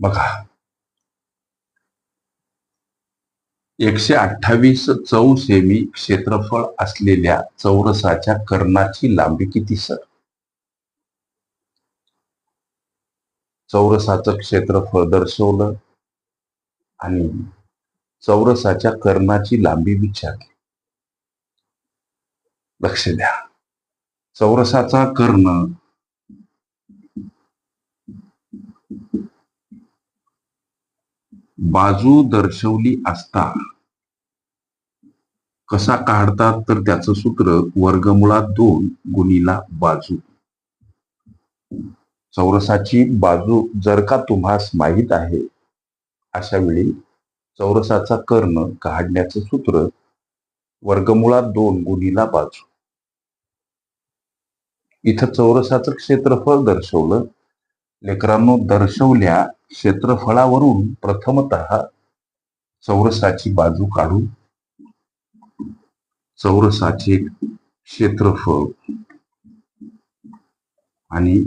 बघा. एकशे अठ्ठावीस चौ सेमी क्षेत्रफळ असलेल्या चौरसाच्या कर्णाची लांबी किती सर? चौरसाचं क्षेत्रफळ दर्शवलं आणि चौरसाच्या कर्णाची लांबी विचारली. लक्ष द्या. चौरसाचा कर्ण बाजू दर्शवली असता. कसा काढतात तर त्याचं सूत्र वर्गमुळात दोन गुणीला बाजू. चौरसाची बाजू जर का तुम्हास माहीत आहे अशा वेळी चौरसाचा कर्ण काढण्याचं सूत्र वर्गमुळात दोन गुणीला बाजू. इथं चौरसाचं क्षेत्रफळ दर्शवलं. लेकरांनो दर्शवल्या क्षेत्रफळावरून प्रथमत चौरसाची बाजू काढू चौरसाचे क्षेत्रफळ आणि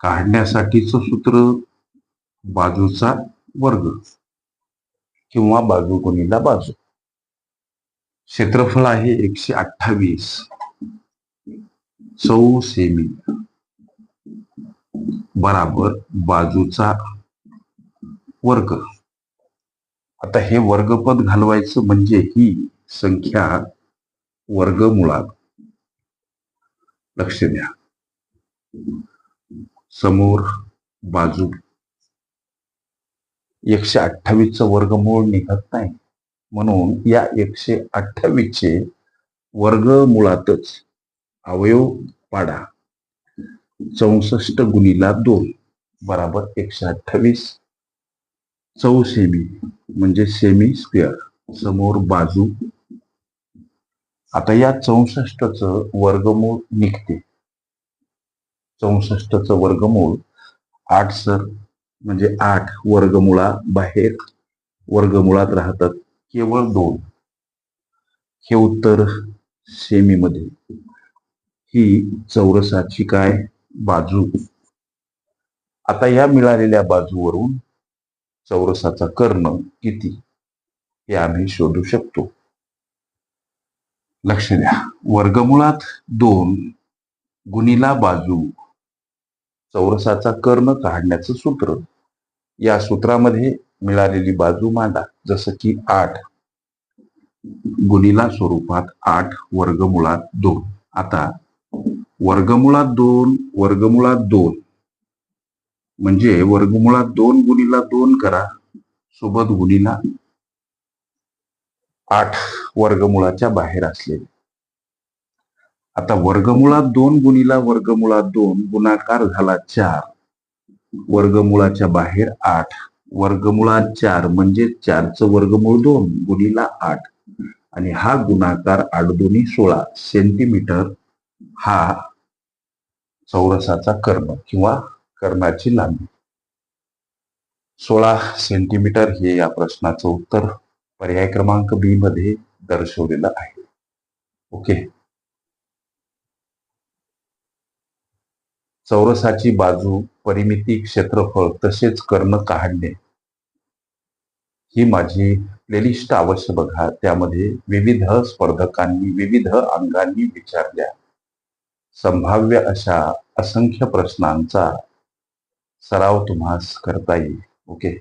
काढण्यासाठीचं सूत्र बाजूचा वर्ग किंवा बाजू गुणीला बाजू. क्षेत्रफळ आहे एकशे अठ्ठावीस. चौ सेमी बराबर बाजूचा वर्ग. आता हे वर्गपद घालवायचं म्हणजे ही संख्या वर्गमुळात. लक्ष द्या. समोर बाजू. एकशे अठ्ठावीसचं वर्गमूळ निघत नाही. म्हणून या एकशे अठ्ठावीसचे वर्गमुळातच अवयव पाडा. चौसष्ट गुणीला दोन बराबर एकशे अठ्ठावीस. चौ सेमी म्हणजे सेमी स्क्वेअर समोर बाजू. आता या चौसष्टच वर्गमूळ निघते. चौसष्टच वर्गमूळ आठ सर म्हणजे आठ वर्गमुळा बाहेर वर्गमुळात राहतात केवळ दोन. हे उत्तर सेमीमध्ये ही चौरसाची काय? बाजू. आता या मिळालेल्या बाजूवरून चौरसाचा कर्ण किती हे आम्ही शोधू शकतो. लक्ष द्या. वर्गमुळात दोन गुणीला बाजू चौरसाचा कर्ण काढण्याचं सूत्र. या सूत्रामध्ये मिळालेली बाजू मांडा. जसं की आठ. गुणीला स्वरूपात आठ वर्गमुळात दोन. आता वर्गमुळात दोन वर्गमुळात दोन. म्हणजे वर्गमुळात दोन गुणीला दोन करा सोबत गुणीला आठ वर्गमुळाच्या बाहेर असलेले. आता वर्गमुळात दोन गुणीला वर्गमुळात दोन गुणाकार झाला चार. वर्गमुळाच्या बाहेर आठ वर्गमुळात चार म्हणजे चारचं वर्गमूळ दोन गुणीला आठ. आणि हा गुणाकार आठ दोन्ही सोळा सेंटीमीटर हा चौरसाचा कर्ण किंवा कर्णाची लांबी. सोळा सेंटीमीटर हे या प्रश्नाचं उत्तर पर्याय क्रमांक बी मध्ये दर्शवलेलं आहे. ओके. चौरसाची बाजू परिमिती क्षेत्रफळ तसेच कर्ण काढणे. ही माझी प्लेलिस्ट अवश्य बघा. त्यामध्ये विविध स्पर्धकांनी विविध अंगांनी विचारल्या. संभाव्य अशा असंख्य प्रश्नांचा सराव तुम्हास करता येईल. ओके?